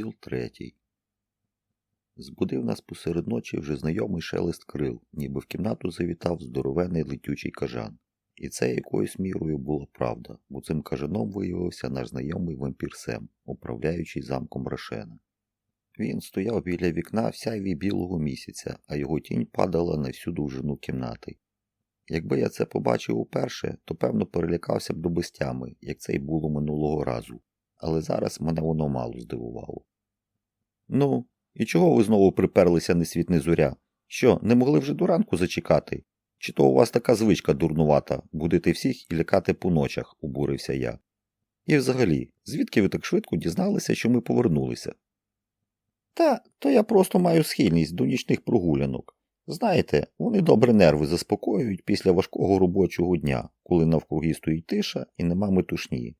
Розділ третій. Збудив нас посеред ночі вже знайомий шелест крил, ніби в кімнату завітав здоровений летючий кажан. І це якоюсь мірою була правда, бо цим кажаном виявився наш знайомий вампір Сем, управляючий замком Рашена. Він стояв біля вікна в білого місяця, а його тінь падала на всю довжину кімнати. Якби я це побачив уперше, то певно перелякався б до безтями, як це й було минулого разу, але зараз мене воно мало здивувало. Ну, і чого ви знову приперлися не світ не зоря? Що, не могли вже до ранку зачекати? Чи то у вас така звичка дурнувата будити всіх і лякати по ночах, обурився я. І взагалі, звідки ви так швидко дізналися, що ми повернулися? Та, то я просто маю схильність до нічних прогулянок. Знаєте, вони добре нерви заспокоюють після важкого робочого дня, коли навкруги стоїть тиша і нема метушні.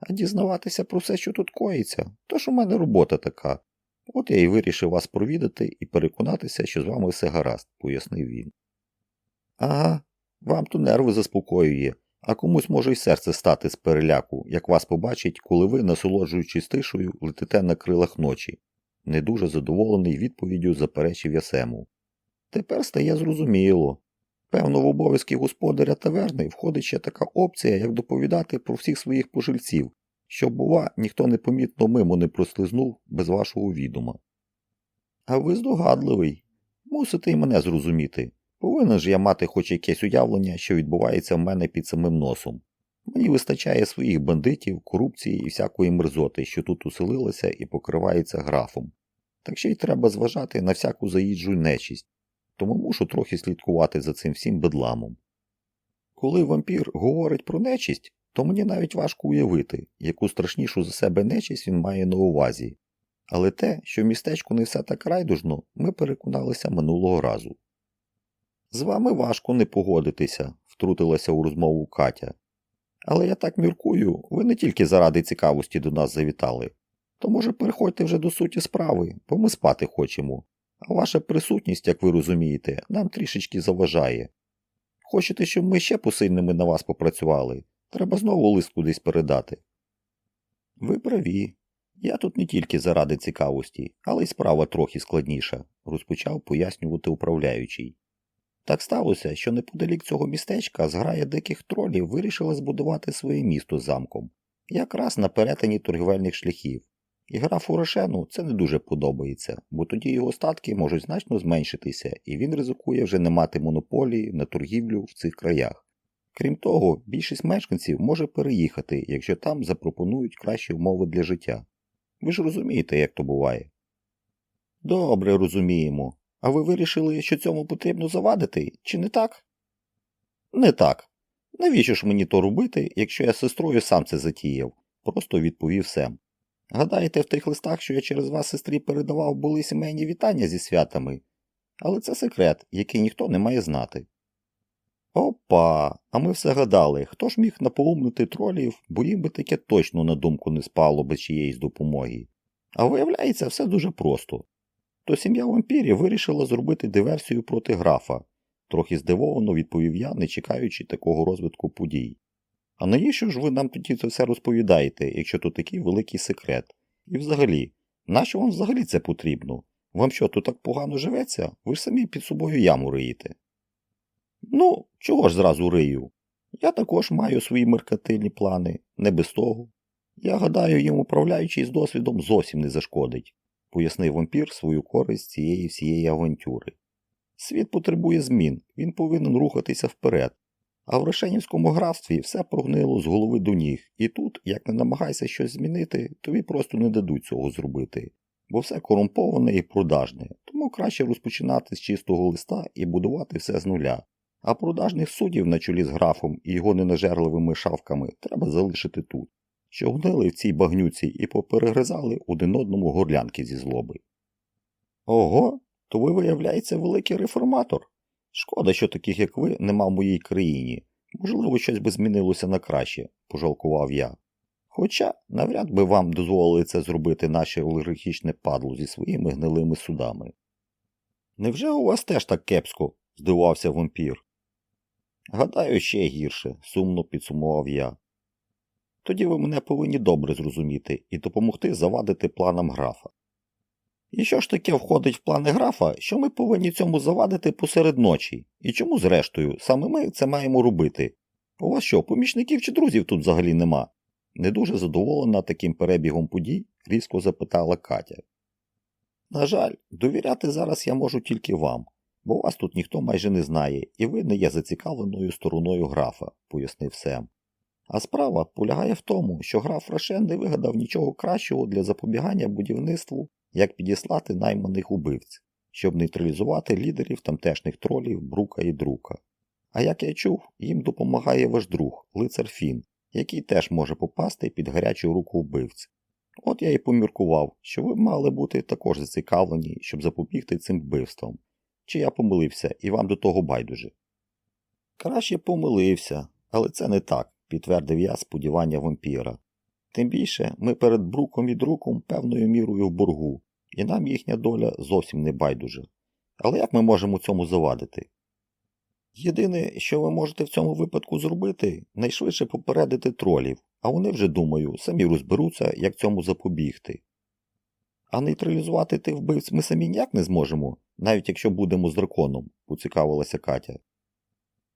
А дізнаватися про все, що тут коїться, то ж у мене робота така. От я й вирішив вас провідати і переконатися, що з вами все гаразд, пояснив він. Ага, вам то нерви заспокоює, а комусь може й серце стати з переляку, як вас побачить, коли ви, насолоджуючись тишою, летите на крилах ночі. Не дуже задоволений відповіддю заперечив Ясему. Тепер стає зрозуміло. Певно, в обов'язки господаря таверни входить ще така опція, як доповідати про всіх своїх пожильців, щоб, бува, ніхто непомітно мимо не прослизнув без вашого відома. А ви здогадливий. Мусите й мене зрозуміти. Повинен ж я мати хоч якесь уявлення, що відбувається в мене під самим носом. Мені вистачає своїх бандитів, корупції і всякої мерзоти, що тут уселилася і покривається графом. Так ще й треба зважати на всяку заїжджу нечість, тому мушу трохи слідкувати за цим всім бедламом. Коли вампір говорить про нечість, то мені навіть важко уявити, яку страшнішу за себе нечість він має на увазі. Але те, що в містечку не все так райдужно, ми переконалися минулого разу. З вами важко не погодитися, втрутилася у розмову Катя. Але я так міркую, ви не тільки заради цікавості до нас завітали. То, може, переходьте вже до суті справи, бо ми спати хочемо. А ваша присутність, як ви розумієте, нам трішечки заважає. Хочете, щоб ми ще посильними на вас попрацювали? Треба знову лист кудись передати. Ви праві. Я тут не тільки заради цікавості, але й справа трохи складніша, розпочав пояснювати управляючий. Так сталося, що неподалік цього містечка зграя диких тролів вирішила збудувати своє місто замком, якраз на перетині торгівельних шляхів. І графу Рошену це не дуже подобається, бо тоді його статки можуть значно зменшитися, і він ризикує вже не мати монополії на торгівлю в цих краях. Крім того, більшість мешканців може переїхати, якщо там запропонують кращі умови для життя. Ви ж розумієте, як то буває. Добре розуміємо. А ви вирішили, що цьому потрібно завадити, чи не так? Не так. Навіщо ж мені то робити, якщо я з сестрою сам це затіяв? Просто відповів Сем. Гадаєте, в тих листах, що я через вас сестрі передавав, були сімейні вітання зі святами, але це секрет, який ніхто не має знати. Опа, а ми все гадали, хто ж міг напоумнити тролів, бо їм би таке точно на думку не спало без чиєїсь допомоги. А виявляється, все дуже просто. То сім'я вампірів вирішила зробити диверсію проти графа, трохи здивовано відповів я, не чекаючи такого розвитку подій. А навіщо ж ви нам тоді це все розповідаєте, якщо то такий великий секрет? І взагалі, нащо вам взагалі це потрібно? Вам що, тут так погано живеться? Ви ж самі під собою яму риєте. Ну, чого ж зразу рию? Я також маю свої меркатильні плани, не без того. Я гадаю, їм управляючий з досвідом зовсім не зашкодить, пояснив вампір свою користь цієї всієї авантюри. Світ потребує змін, він повинен рухатися вперед. А в Рошенівському графстві все прогнило з голови до ніг, і тут, як не намагайся щось змінити, тобі просто не дадуть цього зробити. Бо все корумповане і продажне, тому краще розпочинати з чистого листа і будувати все з нуля. А продажних суддів на чолі з графом і його ненажерливими шавками треба залишити тут, що гнили в цій багнюці і поперегризали один одному горлянки зі злоби. Ого, то ви, виявляється, великий реформатор. Шкода, що таких, як ви, нема в моїй країні. Можливо, щось би змінилося на краще, пожалкував я. Хоча навряд би вам дозволили це зробити наше олігархічне падло зі своїми гнилими судами. Невже у вас теж так кепсько? здивувався вампір. Гадаю, ще гірше, сумно підсумував я. тоді ви мене повинні добре зрозуміти і допомогти завадити планам графа. І що ж таке входить в плани графа, що ми повинні цьому завадити посеред ночі? І чому, зрештою, саме ми це маємо робити? У вас що, помічників чи друзів тут взагалі нема? Не дуже задоволена таким перебігом подій, різко запитала Катя. На жаль, довіряти зараз я можу тільки вам, бо вас тут ніхто майже не знає, і ви не є зацікавленою стороною графа, пояснив Сем. А справа полягає в тому, що граф Рошен не вигадав нічого кращого для запобігання будівництву, як підіслати найманих убивць, щоб нейтралізувати лідерів тамтешніх тролів Брука і Друка. А як я чув, їм допомагає ваш друг, лицар Фін, який теж може попасти під гарячу руку вбивць. От я і поміркував, що ви мали бути також зацікавлені, щоб запобігти цим вбивствам. Чи я помилився і вам до того байдуже? Краще помилився, але це не так, підтвердив я сподівання вампіра. Тим більше ми перед бруком і друком певною мірою в боргу, і нам їхня доля зовсім не байдуже. Але як ми можемо цьому завадити? Єдине, що ви можете в цьому випадку зробити, найшвидше попередити тролів, а вони вже, думаю, самі розберуться, як цьому запобігти. А нейтралізувати тих вбивць ми самі ніяк не зможемо, навіть якщо будемо з драконом, поцікавилася Катя.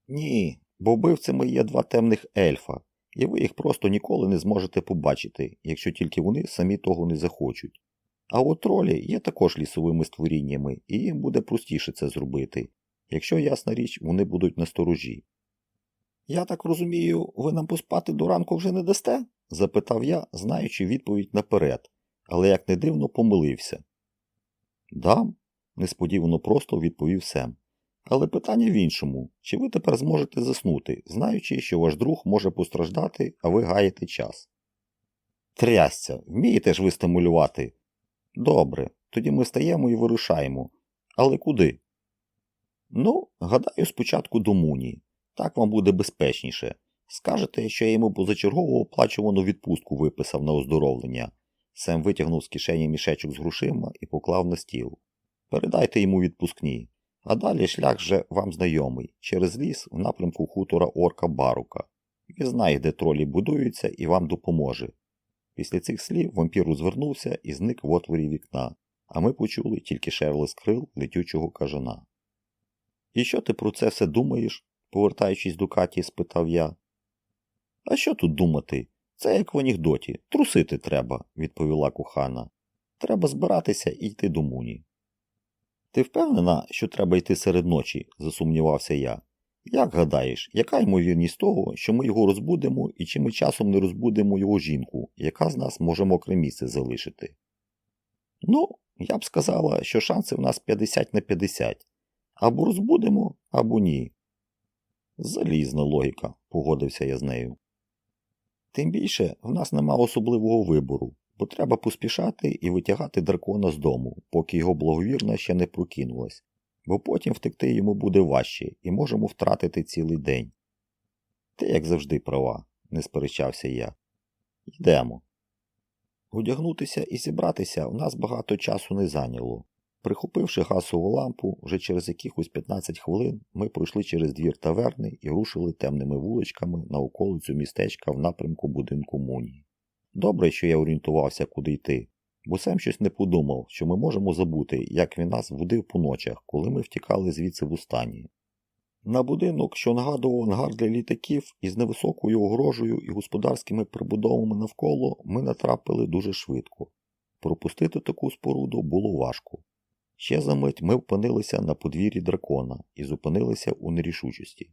Ні, бо вбивцями є два темних ельфа, і ви їх просто ніколи не зможете побачити, якщо тільки вони самі того не захочуть. А от тролі є також лісовими створіннями, і їм буде простіше це зробити, якщо, ясна річ, вони будуть на сторожі. Я так розумію, ви нам поспати до ранку вже не дасте? запитав я, знаючи відповідь наперед, але як не дивно помилився. Дам, несподівано просто відповів Сем. Але питання в іншому чи ви тепер зможете заснути, знаючи, що ваш друг може постраждати, а ви гаєте час? Трясця, вмієте ж ви стимулювати? Добре, тоді ми встаємо і вирушаємо. Але куди? Ну, гадаю, спочатку до Муні. Так вам буде безпечніше. Скажете, що я йому позачергово оплачувану відпустку виписав на оздоровлення. Сем витягнув з кишені мішечок з грошима і поклав на стіл. Передайте йому відпускні. А далі шлях вже вам знайомий, через ліс в напрямку хутора Орка Барука. Він знає, де тролі будуються і вам допоможе. Після цих слів вампір розвернувся і зник в отворі вікна, а ми почули тільки шевелес крил летючого кажана. І що ти про це все думаєш? повертаючись до Каті, спитав я. А що тут думати? Це як в анекдоті. Трусити треба, відповіла кохана. Треба збиратися і йти до муні. Ти впевнена, що треба йти серед ночі? засумнівався я. Як гадаєш, яка ймовірність того, що ми його розбудемо і чи ми часом не розбудемо його жінку, яка з нас може мокре місце залишити? Ну, я б сказала, що шанси в нас 50 на 50. Або розбудемо, або ні. Залізна логіка, погодився я з нею. Тим більше в нас нема особливого вибору, бо треба поспішати і витягати дракона з дому, поки його благовірна ще не прокинулась, бо потім втекти йому буде важче і можемо втратити цілий день. Ти, як завжди, права, не сперечався я. Йдемо. Одягнутися і зібратися в нас багато часу не зайняло. Прихопивши гасову лампу, вже через якихось 15 хвилин ми пройшли через двір таверни і рушили темними вуличками на околицю містечка в напрямку будинку Муні. Добре, що я орієнтувався, куди йти, бо сам щось не подумав, що ми можемо забути, як він нас водив по ночах, коли ми втікали звідси в устані. На будинок, що нагадував ангар для літаків, із невисокою огорожею і господарськими прибудовами навколо, ми натрапили дуже швидко. Пропустити таку споруду було важко. Ще за мить ми опинилися на подвір'ї дракона і зупинилися у нерішучості.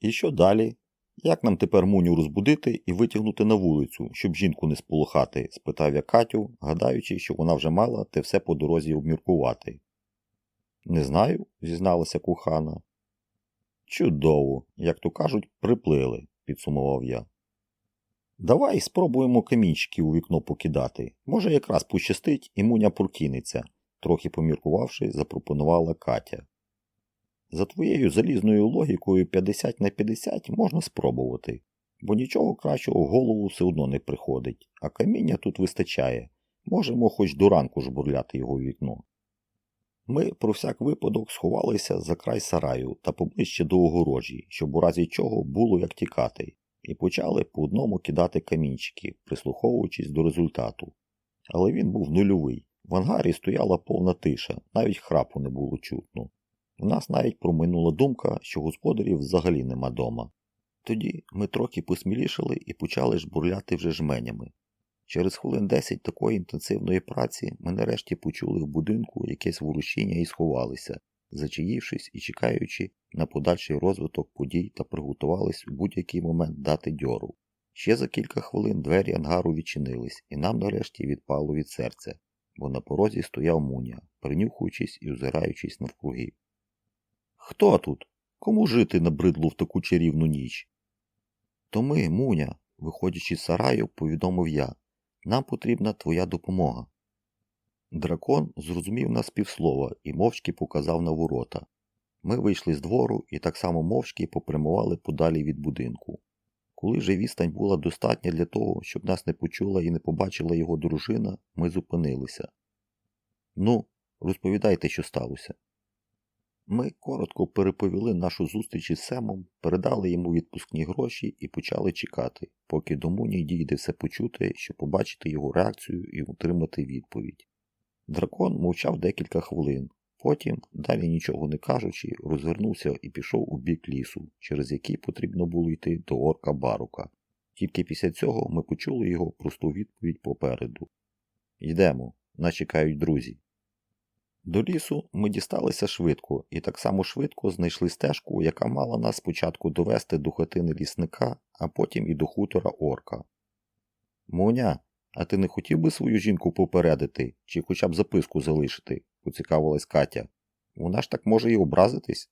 І що далі? Як нам тепер муню розбудити і витягнути на вулицю, щоб жінку не сполохати? спитав я Катю, гадаючи, що вона вже мала те все по дорозі обміркувати. Не знаю, зізналася кухана. Чудово, як то кажуть, приплили, підсумував я. Давай спробуємо камінчики у вікно покидати. Може, якраз пощастить і муня прокинеться трохи поміркувавши, запропонувала Катя. За твоєю залізною логікою 50 на 50 можна спробувати, бо нічого кращого в голову все одно не приходить, а каміння тут вистачає. Можемо хоч до ранку жбурляти його в вікно. Ми про всяк випадок сховалися за край сараю та поближче до огорожі, щоб у разі чого було як тікати, і почали по одному кидати камінчики, прислуховуючись до результату. Але він був нульовий. В ангарі стояла повна тиша, навіть храпу не було чутно. У нас навіть проминула думка, що господарів взагалі нема дома. Тоді ми трохи посмілішали і почали жбурляти вже жменями. Через хвилин 10 такої інтенсивної праці ми нарешті почули в будинку якесь ворушіння і сховалися, зачаївшись і чекаючи на подальший розвиток подій та приготувались у будь-який момент дати дьору. Ще за кілька хвилин двері ангару відчинились, і нам нарешті відпало від серця, бо на порозі стояв Муня, принюхуючись і озираючись навкруги. Хто тут? Кому жити набридло в таку чарівну ніч? То ми, Муня, виходячи з сараю, повідомив я. Нам потрібна твоя допомога. Дракон зрозумів нас півслова і мовчки показав на ворота. Ми вийшли з двору і так само мовчки попрямували подалі від будинку. Коли же відстань була достатня для того, щоб нас не почула і не побачила його дружина, ми зупинилися. Ну, розповідайте, що сталося. Ми коротко переповіли нашу зустріч із Семом, передали йому відпускні гроші і почали чекати, поки до Муні дійде все почути, щоб побачити його реакцію і отримати відповідь. Дракон мовчав декілька хвилин, потім, далі нічого не кажучи, розвернувся і пішов у бік лісу, через який потрібно було йти до орка Барука. Тільки після цього ми почули його просту відповідь попереду. Йдемо, нас чекають друзі. До лісу ми дісталися швидко і так само швидко знайшли стежку, яка мала нас спочатку довести до хатини лісника, а потім і до хутора орка. Моня, а ти не хотів би свою жінку попередити чи хоча б записку залишити? поцікавилась Катя. Вона ж так може і образитись.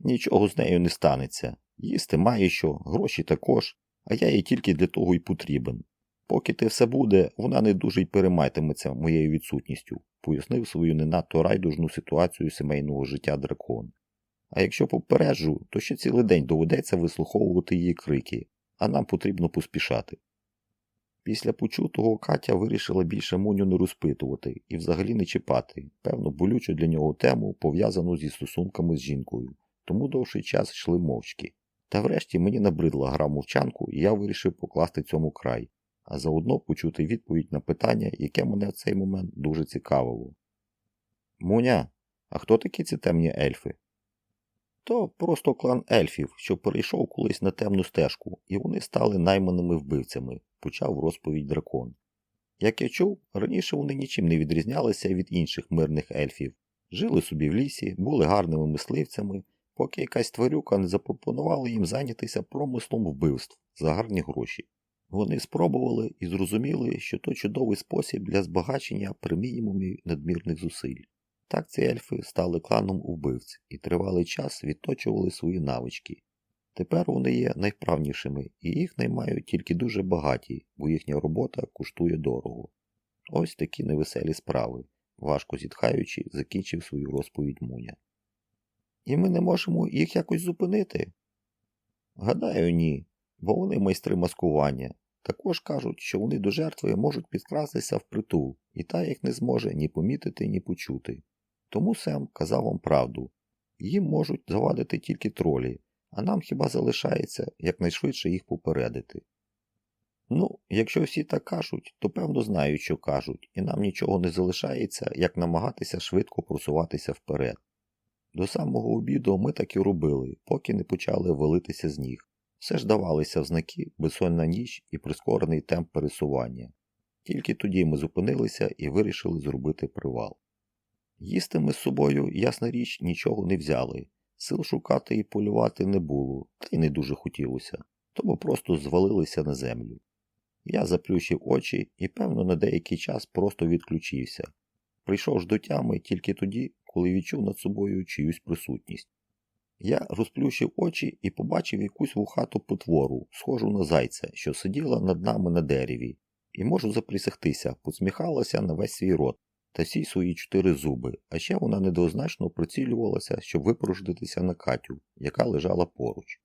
Нічого з нею не станеться. Їсти має що, гроші також, а я їй тільки для того й потрібен. Поки те все буде, вона не дуже й перейматиметься моєю відсутністю, пояснив свою не надто райдужну ситуацію сімейного життя дракон. А якщо попереджу, то ще цілий день доведеться вислуховувати її крики, а нам потрібно поспішати. Після почутого Катя вирішила більше Муню не розпитувати і взагалі не чіпати, певно, болючу для нього тему, пов'язану зі стосунками з жінкою, тому довший час йшли мовчки. Та врешті мені набридла гра мовчанку, і я вирішив покласти цьому край, а заодно почути відповідь на питання, яке мене в цей момент дуже цікавило. Муня, а хто такі ці темні ельфи? То просто клан ельфів, що перейшов колись на темну стежку, і вони стали найманими вбивцями, почав розповідь дракон. Як я чув, раніше вони нічим не відрізнялися від інших мирних ельфів, жили собі в лісі, були гарними мисливцями, поки якась тварюка не запропонувала їм зайнятися промислом вбивств за гарні гроші. Вони спробували і зрозуміли, що то чудовий спосіб для збагачення при мінімумі надмірних зусиль. Так ці ельфи стали кланом убивць і тривалий час відточували свої навички. Тепер вони є найвправнішими і їх наймають тільки дуже багаті, бо їхня робота коштує дорого. Ось такі невеселі справи, важко зітхаючи, закінчив свою розповідь Муня. І ми не можемо їх якось зупинити? Гадаю, ні, бо вони майстри маскування. Також кажуть, що вони до жертви можуть підкрастися впритул, і та їх не зможе ні помітити, ні почути. Тому Сем казав вам правду їм можуть завадити тільки тролі, а нам хіба залишається якнайшвидше їх попередити. Ну, якщо всі так кажуть, то певно знають, що кажуть, і нам нічого не залишається, як намагатися швидко просуватися вперед. До самого обіду ми так і робили, поки не почали валитися з ніг. Все ж давалися в знаки безсонна ніч і прискорений темп пересування. Тільки тоді ми зупинилися і вирішили зробити привал. Їсти ми з собою, ясна річ, нічого не взяли, сил шукати і полювати не було, та й не дуже хотілося, тому просто звалилися на землю. Я заплющив очі і, певно, на деякий час просто відключився. Прийшов ж до тями тільки тоді, коли відчув над собою чиюсь присутність. Я розплющив очі і побачив якусь вухату потвору, схожу на зайця, що сиділа над нами на дереві, і можу заприсягтися, посміхалася на весь свій рот та всі свої чотири зуби, а ще вона недоозначно прицілювалася, щоб випорождитися на Катю, яка лежала поруч.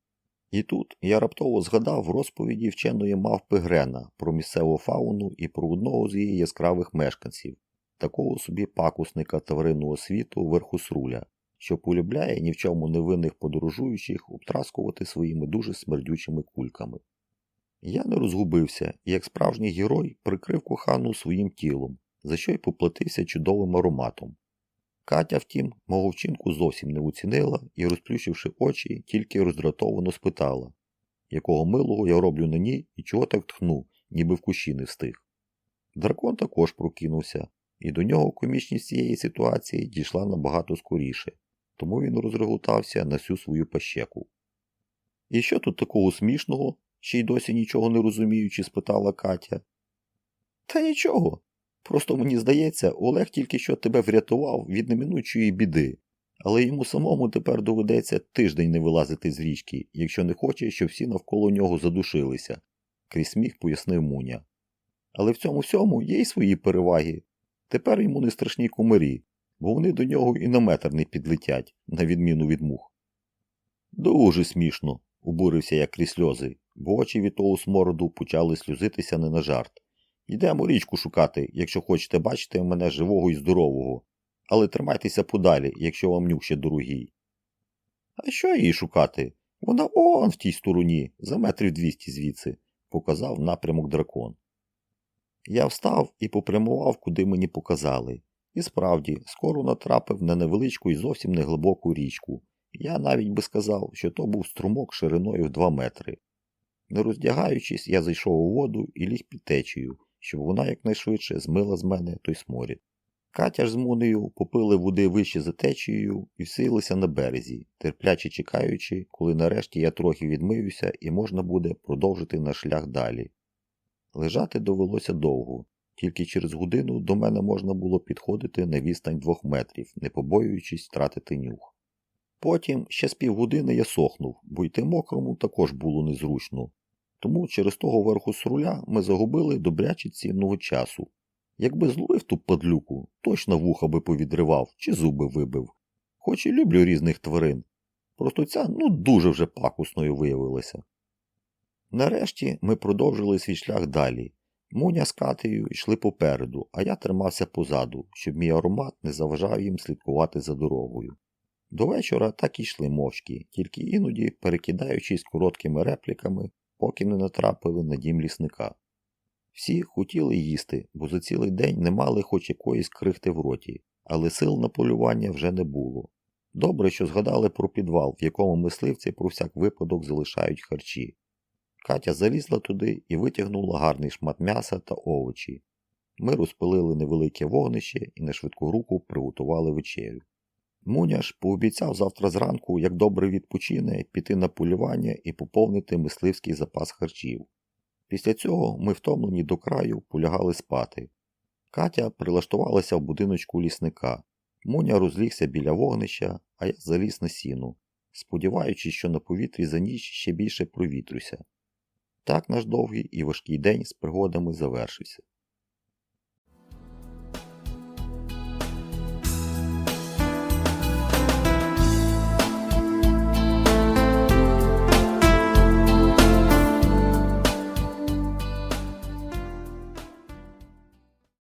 І тут я раптово згадав розповіді вченої мавпи Грена про місцеву фауну і про одного з її яскравих мешканців, такого собі пакусника тваринного світу Верхусруля, що полюбляє ні в чому невинних подорожуючих обтраскувати своїми дуже смердючими кульками. Я не розгубився і, як справжній герой, прикрив кохану своїм тілом, за що й поплатився чудовим ароматом. Катя, втім, мого вчинку зовсім не оцінила і, розплющивши очі, тільки роздратовано спитала, якого милого я роблю на ній і чого так тхну, ніби в кущі не встиг. Дракон також прокинувся, і до нього комічність цієї ситуації дійшла набагато скоріше, тому він розреготався на всю свою пащеку. І що тут такого смішного? ще й досі нічого не розуміючи, спитала Катя. Та нічого. Просто мені здається, Олег тільки що тебе врятував від неминучої біди, але йому самому тепер доведеться тиждень не вилазити з річки, якщо не хоче, щоб всі навколо нього задушилися, крізь сміх пояснив Муня. Але в цьому всьому є й свої переваги. Тепер йому не страшні кумирі, бо вони до нього і на метр не підлетять, на відміну від мух. Дуже смішно, обурився я крізь сльози, бо очі від того смороду почали сльозитися не на жарт. Йдемо річку шукати, якщо хочете бачити мене живого і здорового, але тримайтеся подалі, якщо вам нюх ще дорогий. А що її шукати? Вона он в тій стороні, за метрів двісті звідси, показав напрямок дракон. Я встав і попрямував, куди мені показали. І справді, скоро натрапив на невеличку і зовсім неглибоку річку. Я навіть би сказав, що то був струмок шириною в два метри. Не роздягаючись, я зайшов у воду і ліг під течею, щоб вона якнайшвидше змила з мене той сморід. Катя ж з Мунею попили води вище за течією і всилися на березі, терпляче чекаючи, коли нарешті я трохи відмиюся і можна буде продовжити наш шлях далі. Лежати довелося довго, тільки через годину до мене можна було підходити на відстань двох метрів, не побоюючись втратити нюх. Потім ще з півгодини я сохнув, бо йти мокрому також було незручно. Тому через того верху сруля ми загубили добряче цінного часу. Якби зловив ту падлюку, точно вуха би повідривав чи зуби вибив. Хоч і люблю різних тварин. Просто ця ну дуже вже пакусною виявилася. Нарешті ми продовжили свій шлях далі. Муня з Катею йшли попереду, а я тримався позаду, щоб мій аромат не заважав їм слідкувати за дорогою. До вечора так і йшли мовчки, тільки іноді перекидаючись короткими репліками, поки не натрапили на дім лісника. Всі хотіли їсти, бо за цілий день не мали хоч якоїсь крихти в роті, але сил на полювання вже не було. Добре, що згадали про підвал, в якому мисливці про всяк випадок залишають харчі. Катя залізла туди і витягнула гарний шмат м'яса та овочі. Ми розпилили невелике вогнище і на швидку руку приготували вечерю. Муня ж пообіцяв завтра зранку, як добре відпочине, піти на полювання і поповнити мисливський запас харчів. Після цього ми, втомлені до краю, полягали спати. Катя прилаштувалася в будиночку лісника. Муня розлігся біля вогнища, а я заліз на сіну, сподіваючись, що на повітрі за ніч ще більше провітрюся. Так наш довгий і важкий день з пригодами завершився.